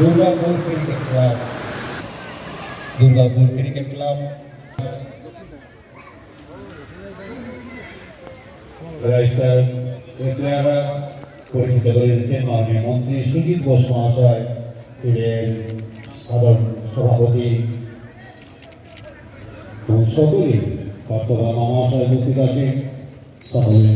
Durgapur cricket club. Durgapur cricket club. পরিচিত করে দিচ্ছেন মাননীয় মন্ত্রী সুজিত বোস মহাশয় সাধারণ সভাপতি এবং সকলেই বর্তমান মহাশয় উপস্থিত আছেন সকলে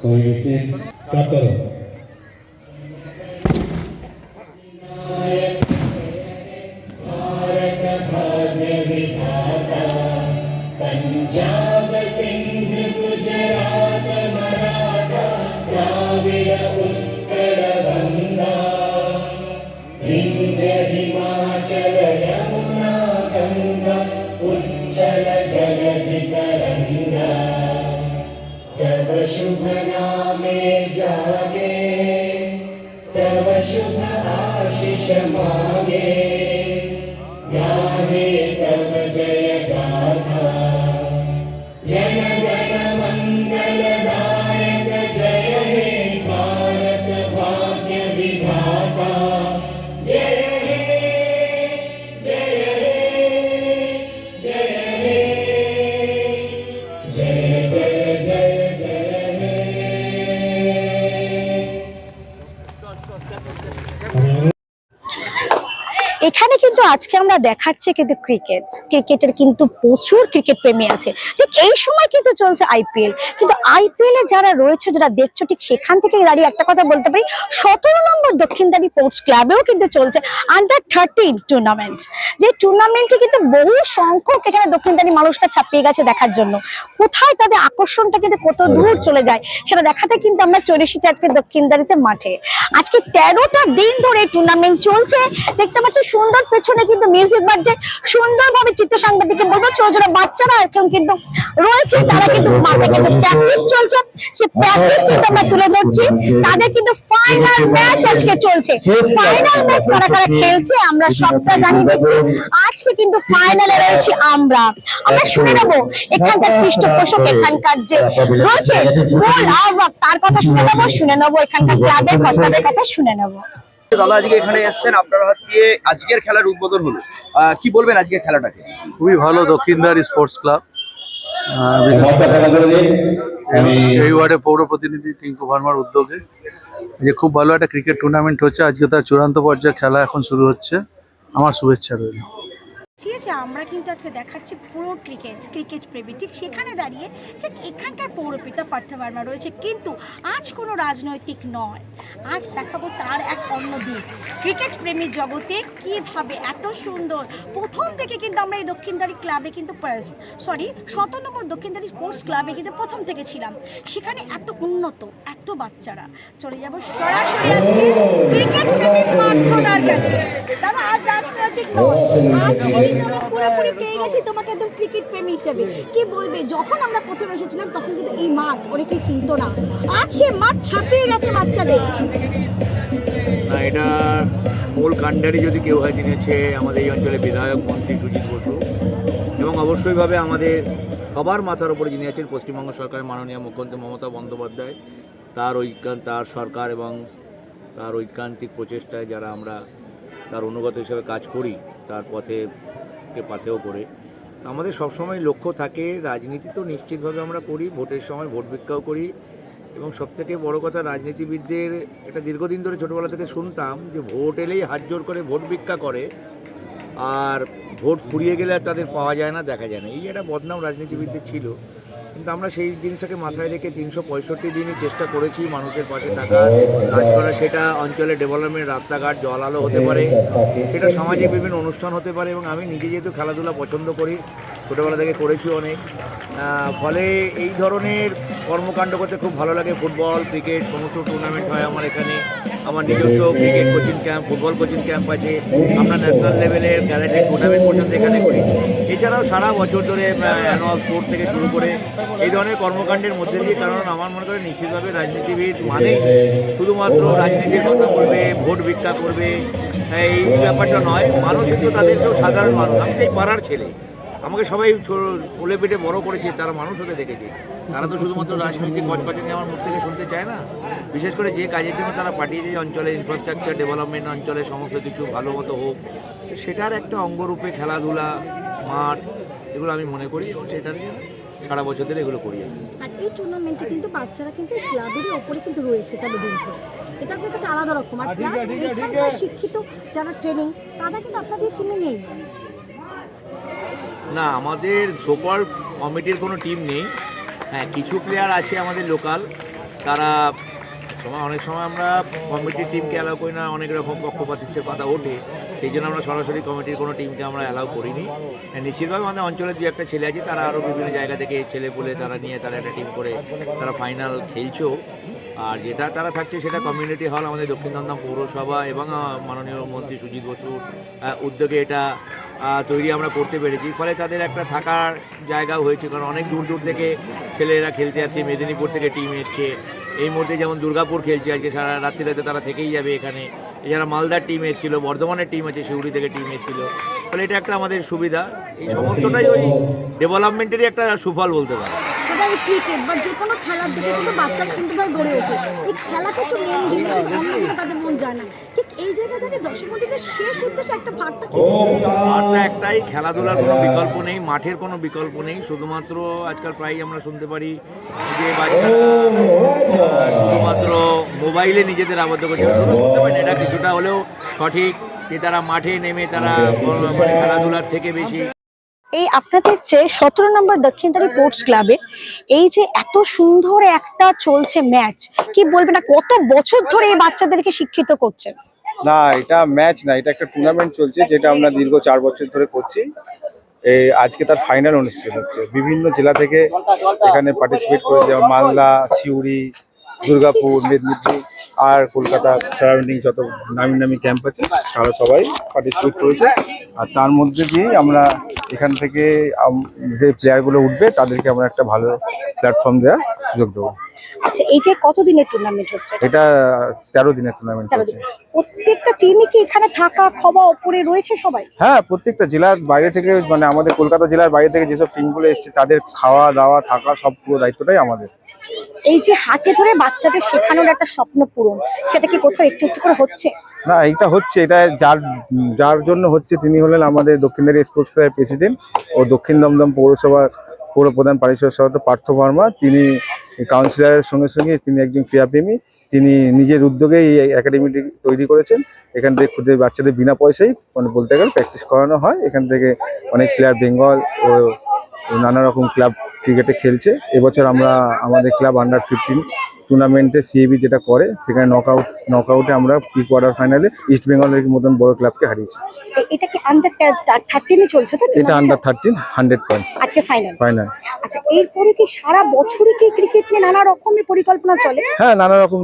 করে দিচ্ছেন आशीष मागे गाहे এখানে কিন্তু আজকে আমরা দেখাচ্ছি কিন্তু ক্রিকেট ক্রিকেটের কিন্তু প্রচুর ক্রিকেট প্রেমী আছে। ঠিক এই সময় কিন্তু চলছে আইপিএল কিন্তু আইপিএল এ যারা রয়েছে যারা দেখছ ঠিক সেখান থেকে দাঁড়িয়ে একটা কথা বলতে পারি। সতেরো নম্বর দক্ষিণদারি স্পোর্টস ক্লাবেও কিন্তু চলছে আন্ডার থার্টিন টুর্নামেন্ট যে টুর্নামেন্টে কিন্তু বহু সংখ্যক এখানে দক্ষিণদারি মানুষটা ছাপিয়ে গেছে দেখার জন্য। কোথায় তাদের আকর্ষণটা কিন্তু কত দূর চলে যায় সেটা দেখাতে কিন্তু আমরা চলে এসেছি আজকে দক্ষিণদারিতে মাঠে। আজকে তেরোটা দিন ধরে টুর্নামেন্ট চলছে। দেখতে পাচ্ছি সুন্দর পেছনে কিন্তু মিউজিক বাজছে। সুন্দরভাবে চিত্র সাংবাদিককে বলব ছোট ছোট বাচ্চারা এখন কিন্তু রয়েছে তারা কিন্তু মাঠে কিন্তু প্র্যাকটিস চলছে। সে প্র্যাকটিস কিন্তু আমরা তুলে ধরছি। তাদের কিন্তু ফাইনাল ম্যাচ আজকে চলছে। ফাইনাল ম্যাচ কারা কারা খেলছে আমরা সবটা জানিয়ে দিচ্ছি। আজকে কিন্তু ফাইনালে রয়েছে আমরা। আমরা শুনে নেব এখানকার পৃষ্ঠপোষক এখানকার যে রয়েছে তার কথা শুনে নেব শুনে নেব এখানকার ক্লাবের কর্তাদের কথা শুনে নেব। দাদা আজকে এখানে এসেছেন আপনার হাত দিয়ে আজকের খেলার উদ্বোধন হলো। আহ, কি বলবেন আজকের খেলাটাকে? খুবই ভালো দক্ষিণধার স্পোর্টস ক্লাব। আহ, এই ওয়ার্ডে পৌর প্রতিনিধি টিঙ্কু ভার্মার উদ্যোগে। যে খুব ভালো একটা ক্রিকেট টুর্নামেন্ট হচ্ছে। আজকে তার চূড়ান্ত পর্যায়ে খেলা এখন শুরু হচ্ছে। আমার শুভেচ্ছা রইল। ঠিক আছে আমরা কিন্তু আজকে দেখাচ্ছি পুরো ক্রিকেট ক্রিকেট প্রেমী। ঠিক সেখানে দাঁড়িয়ে ঠিক এখানকার পৌরপিতা পার্থ বার্মা রয়েছে। কিন্তু আজ কোনো রাজনৈতিক নয়। আজ দেখাবো তার এক অন্য দিক। ক্রিকেট প্রেমী জগতে কীভাবে এত সুন্দর? প্রথম থেকে কিন্তু আমরা এই দক্ষিণদারি ক্লাবে কিন্তু সরি শত নম্বর দক্ষিণদারি স্পোর্টস ক্লাবে কিন্তু প্রথম থেকে ছিলাম। সেখানে এত উন্নত, এত বাচ্চারা। চলে যাব সরাসরি আজকে ক্রিকেট প্রেমী পার্থদার কাছে। দাদা, আজ রাজনৈতিক নয়। আজকে আমরা পুরোপুরি পেয়ে গেছি তোমাকে একদম ক্রিকেট প্রেমী হিসেবে। কি বলবে? যখন আমরা প্রথম এসেছিলাম তখন কিন্তু এই মাঠ অনেকেই চিনতো না। আজ সে মাঠ ছাপিয়ে গেছে বাচ্চাদের। না এটা মূল কাণ্ডারি যদি কেউ হয় হচ্ছে আমাদের এই অঞ্চলের বিধায়ক মন্ত্রী সুজিত বসু। এবং অবশ্যইভাবে আমাদের সবার মাথার উপরে যিনি আছেন পশ্চিমবঙ্গ সরকারের মাননীয় মুখ্যমন্ত্রী মমতা বন্দ্যোপাধ্যায় তার ঐকান তার সরকার এবং তার ঐকান্তিক প্রচেষ্টায় যারা আমরা তার অনুগত হিসেবে কাজ করি, তার পথে কে পাথেও করে। আমাদের সবসময় লক্ষ্য থাকে, রাজনীতি তো নিশ্চিতভাবে আমরা করি, ভোটের সময় ভোট ভিক্ষাও করি। এবং সবথেকে বড় কথা, রাজনীতিবিদদের এটা দীর্ঘদিন ধরে ছোটোবেলা থেকে শুনতাম যে ভোট এলেই হাত জোর করে ভোট ভিক্ষা করে, আর ভোট ফুরিয়ে গেলে আর তাদের পাওয়া যায় না, দেখা যায় না। এই একটা বদনাম রাজনীতিবিদদের ছিল। কিন্তু আমরা সেই জিনিসটাকে মাথায় রেখে তিনশো পঁয়ষট্টি দিনই চেষ্টা করেছি মানুষের পাশে থাকা কাজ করা সেটা অঞ্চলে ডেভেলপমেন্ট রাস্তাঘাট, জল আলো হতে পারে। সেটা সামাজিক বিভিন্ন অনুষ্ঠান হতে পারে এবং আমি নিজে যেহেতু খেলাধুলা পছন্দ করি, ছোটোবেলা থেকে করেছি অনেক। ফলে এই ধরনের কর্মকাণ্ড করতে খুব ভালো লাগে। ফুটবল, ক্রিকেট, সমস্ত টুর্নামেন্ট হয় আমার এখানে। আমার নিজস্ব cricket coaching camp football coaching camp আছে। আমরা ন্যাশনাল লেভেলের ক্যারাটে টুর্নামেন্ট পর্যন্ত এখানে করি। এছাড়াও সারা বছর ধরে অ্যানুয়াল স্পোর্ট থেকে শুরু করে এই ধরনের কর্মকাণ্ডের মধ্যে দিয়ে, কারণ আমার মনে করে নিশ্চিতভাবে রাজনীতিবিদ মানে শুধুমাত্র রাজনীতির কথা বলবে, ভোট ভিক্ষা করবে, এই ব্যাপারটা নয়। মানুষ কিন্তু তাদেরকেও সাধারণ মানুষ। আমি তো এই পাড়ার ছেলে। আমাকে সবাই কোলে পেটে বড় করেছে তারা মানুষ হতে দেখেছে। তারা তো শুধুমাত্র রাজনৈতিক কচকচানি আমার মুখ থেকে শুনতে চায় না। বিশেষ করে যে কাজের জন্য তারা পাঠিয়েছে অঞ্চলে ইনফ্রাস্ট্রাকচার ডেভেলপমেন্ট অঞ্চলে সমস্ত কিছু ভালো মতো হোক সেটার একটা অঙ্গরূপে খেলাধুলা মাঠ এগুলো আমি মনে করি এবং সেটার জন্য সারা বছর ধরে এগুলো করি আমি। আর এই টুর্নামেন্টে কিন্তু বাচ্চারা কিন্তু ক্লাবেরই ওপরে কিন্তু রয়েছে তাদের দিন ধরে। এটা কিন্তু একটা আলাদা রকম। আর প্লাস শিক্ষিত যারা ট্রেনিং তারা কিন্তু আপনাদের টিমে নেই। না আমাদের সুপার কমিটির কোনো টিম নেই। হ্যাঁ কিছু প্লেয়ার আছে আমাদের লোকাল তারা সময় অনেক সময় আমরা কমিটির টিমকে অ্যালাউ করি না অনেক রকম পক্ষপাতিত্বের কথা ওঠে। সেই জন্য আমরা সরাসরি কমিটির কোনো টিমকে আমরা অ্যালাউ করিনি। হ্যাঁ, নিশ্চিতভাবে আমাদের অঞ্চলের দু একটা ছেলে আছে তারা আরও বিভিন্ন জায়গা থেকে ছেলে বলে তারা নিয়ে তারা একটা টিম করে তারা ফাইনাল খেলছেও আর যেটা তারা থাকছে সেটা কমিউনিটি হল আমাদের দক্ষিণ দমদম পৌরসভা এবং মাননীয় মন্ত্রী সুজিত বসুর উদ্যোগে এটা তৈরি আমরা করতে পেরেছি। ফলে তাদের একটা থাকার জায়গাও হয়েছে, কারণ অনেক দূর দূর থেকে ছেলেরা খেলতে আসছে, মেদিনীপুর থেকে টিম এসছে। এই মধ্যে যেমন দুর্গাপুর খেলছে, আজকে সারা রাত্রিরাতে তারা থেকেই যাবে এখানে। এছাড়া মালদার টিম এসেছিল, বর্ধমানের টিম আছে, শিউড়ি থেকে টিম এসেছিল। ফলে এটা একটা আমাদের সুবিধা। এই সমস্তটাই ওই ডেভেলপমেন্টেরই একটা সুফল বলতে পারে সেটা এই ক্রিকেট বা যে কোনো খেলার দিকে কিন্তু বাচ্চারা সুন্দরভাবে গড়ে ওঠে। এই খেলাটা একটু মন দিলে অন্যদিকে তাদের মন যায় না। ঠিক এই জায়গা থেকে দর্শক শেষ উদ্দেশ্যে একটা বার্তা কি? একটাই খেলাধুলার কোনো বিকল্প নেই মাঠের কোনো বিকল্প নেই শুধুমাত্র আজকাল প্রায়ই আমরা শুনতে পারি যে বাচ্চারা শুধুমাত্র মোবাইলে নিজেদের আবদ্ধ করছে শুধু শুনতে পারি না এটা কিছুটা হলেও সঠিক যে তারা মাঠে নেমে তারা মানে খেলাধুলার থেকে বেশি এই আপনাদের যে সতেরো নম্বর দক্ষিণতারি স্পোর্টস ক্লাবে এই যে এত সুন্দর একটা চলছে ম্যাচ কি বলবেন না কত বছর ধরে এই বাচ্চাদেরকে শিক্ষিত করছেন? না, এটা ম্যাচ না, এটা একটা টুর্নামেন্ট চলছে যেটা আমরা দীর্ঘ চার বছর ধরে করছি। আজকে তার ফাইনাল অনুষ্ঠিত হচ্ছে। বিভিন্ন জেলা থেকে এখানে পার্টিসিপেট করে যেমন মালদা, সিউড়ি দুর্গাপুর, মেদিনীপুর আর কলকাতা সারাউন্ডিং যত নামি নামি ক্যাম্প আছে, তারা সবাই পার্টিসিপেট করেছে। আর তার মধ্যে দিয়েই আমরা এখান থেকে যে প্লেয়ারগুলো উঠবে, তাদেরকে আমরা একটা ভালো প্ল্যাটফর্ম দেওয়ার সুযোগ দেবো। আচ্ছা এই যে কতদিনের টুর্নামেন্ট হচ্ছে? এটা তেরো দিনের টুর্নামেন্ট তেরো প্রত্যেকটা টিমই কি এখানে থাকা খাওয়া ওপরে রয়েছে সবাই? হ্যাঁ প্রত্যেকটা জেলার বাইরে থেকে মানে আমাদের কলকাতা জেলার বাইরে থেকে যেসব টিমগুলো এসছে তাদের খাওয়া দাওয়া থাকা সব পুরো দায়িত্বটাই আমাদের। এই যে হাতে ধরে বাচ্চাদের শেখানোর একটা স্বপ্ন পূরণ সেটা কি কোথাও একটু একটু করে হচ্ছে? না এইটা হচ্ছে এটা যার যার জন্য হচ্ছে তিনি হলেন আমাদের দক্ষিণের স্পোর্টস ক্লাবের প্রেসিডেন্ট ও দক্ষিণ দমদম পৌরসভার পৌর প্রধান পারিষদ সভাপতি পার্থ বর্মা, তিনি কাউন্সিলরের সঙ্গে সঙ্গে তিনি একজন ক্রীড়াপ্রেমী, তিনি নিজের উদ্যোগে এই একাডেমিটি তৈরি করেছেন। এখান থেকে ক্ষুদ্র বাচ্চাদের বিনা পয়সায় মানে বলতে গেলে প্র্যাকটিস করানো হয়। এখান থেকে অনেক প্লেয়ার বেঙ্গল ও নানা রকম ক্লাব ক্রিকেটে খেলছে। এবছর আমরা, আমাদের ক্লাব আন্ডার ফিফটিন টুর্নামেন্টে সিএবি যেটা করে সেখানে নকআউট নকআউটে আমরা প্রি কোয়ার্টার ফাইনালে ইস্ট বেঙ্গলের মতন বড় ক্লাবকে হারিয়েছি। এটা কি আন্ডার থার্টিনে চলছে তো এটা আন্ডার টা? থার্টিন হান্ড্রেড পয়েন্টস আজকে ফাইনাল ফাইনাল আচ্ছা এরপরে কি সারা বছরই কি ক্রিকেট নিয়ে নানা রকমের পরিকল্পনা চলে? হ্যাঁ নানা রকম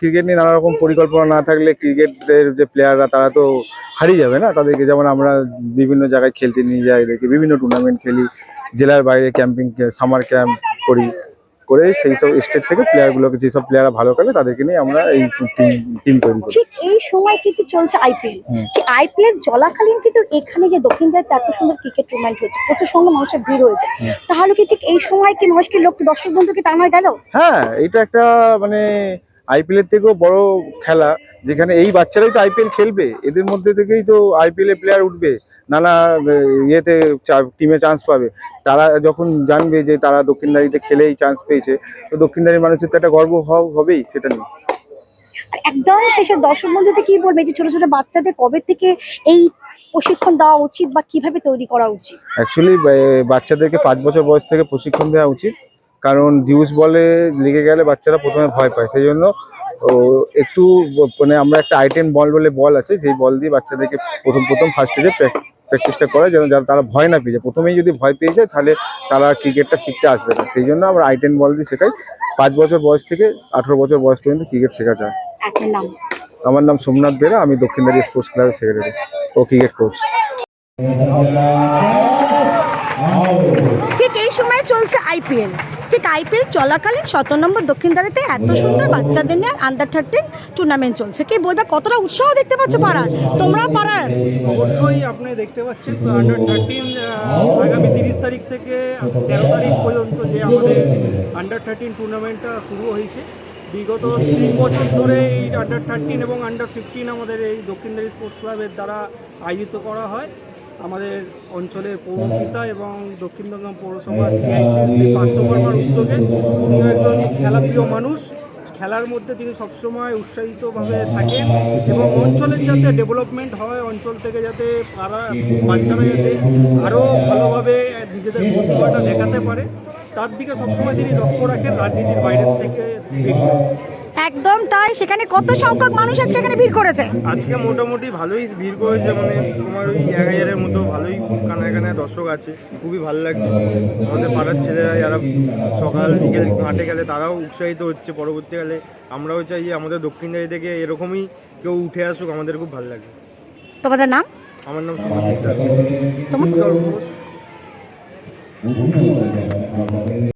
ক্রিকেট নিয়ে নানা রকম পরিকল্পনা না থাকলে ক্রিকেটের যে প্লেয়াররা তারা তো হারিয়ে যাবে না। তাদেরকে যেমন আমরা বিভিন্ন জায়গায় খেলতে নিয়ে যাই এদেরকে বিভিন্ন টুর্নামেন্ট খেলি জেলার বাইরে ক্যাম্পিং সামার ক্যাম্প করি। করে সেই সব স্টেট থেকে প্লেয়ারগুলোকে যেসব প্লেয়াররা ভালো খেলে তাদেরকে নিয়ে আমরা এই টিম তৈরি করি। ঠিক এই সময় কিন্তু চলছে আইপিএল আইপিএল চলাকালীন কিন্তু এখানে যে দক্ষিণ ভারতে এত সুন্দর ক্রিকেট টুর্নামেন্ট হয়েছে প্রচুর সঙ্গে মানুষের ভিড় হয়েছে। তাহলে কি ঠিক এই সময় কি মানুষকে লোক দর্শক বন্ধুকে টানা গেল? হ্যাঁ এটা একটা মানে আইপিএল এর থেকেও বড় খেলা। যেখানে এই বাচ্চারাই তো আইপিএল খেলবে এদের মধ্যে থেকেই তো আইপিএল এ প্লেয়ার উঠবে নানা ইয়েতে টিমে চান্স পাবে। তারা যখন জানবে যে তারা দক্ষিণদারিতে খেলেই চান্স পেয়েছে তো দক্ষিণদারি মানুষের তো একটা গর্ব হবেই সেটা নিয়ে। একদম শেষে দর্শক বন্ধুতে কি বলবে যে ছোট ছোট বাচ্চাদের কবে থেকে এই প্রশিক্ষণ দেওয়া উচিত বা কীভাবে তৈরি করা উচিত? অ্যাকচুয়ালি বাচ্চাদেরকে পাঁচ বছর বয়স থেকে প্রশিক্ষণ দেওয়া উচিত কারণ ডিউস বলে লেগে গেলে বাচ্চারা প্রথমে ভয় পায় সেই জন্য ও একটু মানে আমরা একটা আইটেম বল বলে বল আছে যেই বল দিয়ে বাচ্চাদেরকে প্রথম প্রথম ফার্স্ট স্টেজে প্র্যাকটিসটা করে যেন যারা তারা ভয় না পেয়ে যায়। প্রথমেই যদি ভয় পেয়ে যায় তাহলে তারা ক্রিকেটটা শিখতে আসবে না। সেই জন্য আমরা আইটেম বল দিয়ে শেখাই। পাঁচ বছর বয়স থেকে আঠেরো বছর বয়স পর্যন্ত ক্রিকেট শেখা যায়। আমার নাম সোমনাথ বেরা আমি দক্ষিণদারি স্পোর্টস ক্লাবের সেক্রেটারি ও ক্রিকেট কোচ ঠিক এই সময় চলছে আইপিএল। ঠিক আইপিএল চলাকালীন সতেরো নম্বর দক্ষিণদারিতে এত সুন্দর বাচ্চাদের নিয়ে আন্ডার থার্টিন টুর্নামেন্ট চলছে। কি বলবে, কতটা উৎসাহ দেখতে পাচ্ছ পাড়ার? তোমরা পাড়ার। অবশ্যই আপনি দেখতে পাচ্ছেন আন্ডার থার্টিন আগামী তিরিশ তারিখ থেকে তেরো তারিখ পর্যন্ত যে আমাদের আন্ডার থার্টিন টুর্নামেন্টটা শুরু হয়েছে, বিগত তিন বছর ধরে এই আন্ডার থার্টিন এবং আন্ডার ফিফটিন আমাদের এই দক্ষিণদারি স্পোর্টস ক্লাবের দ্বারা আয়োজিত করা হয়। আমাদের অঞ্চলের পৌরপিতা এবং দক্ষিণ দমদম পৌরসভা সিআইসি শ্রী পার্থ বর্মার উদ্যোগে উনি একজন খেলাপ্রিয় মানুষ। খেলার মধ্যে তিনি সবসময় উৎসাহিতভাবে থাকেন এবং অঞ্চলের যাতে ডেভেলপমেন্ট হয়, অঞ্চল থেকে যাতে পাড়া, বাচ্চারা যাতে আরও ভালোভাবে নিজেদের প্রতিভাটা দেখাতে পারে, তার দিকে সবসময় তিনি লক্ষ্য রাখেন রাজনীতির বাইরে থেকে। একদম তাই সেখানে কত সংখ্যক মানুষ আজকে এখানে ভিড় করেছে? আজকে মোটামুটি ভালোই ভিড় করেছে মানে তোমার ওই এক হাজারের মতো ভালোই কানায় কানায় দর্শক আছে খুবই ভালো লাগছে। আমাদের পাড়ার ছেলেরা যারা সকাল বিকেল মাঠে গেলে তারাও উৎসাহিত হচ্ছে পরবর্তীকালে। আমরাও চাই যে আমাদের দক্ষিণ দিক থেকে এরকমই কেউ উঠে আসুক আমাদের খুব ভালো লাগে তোমাদের নাম? আমার নাম শুভজিৎ দাস। তোমার?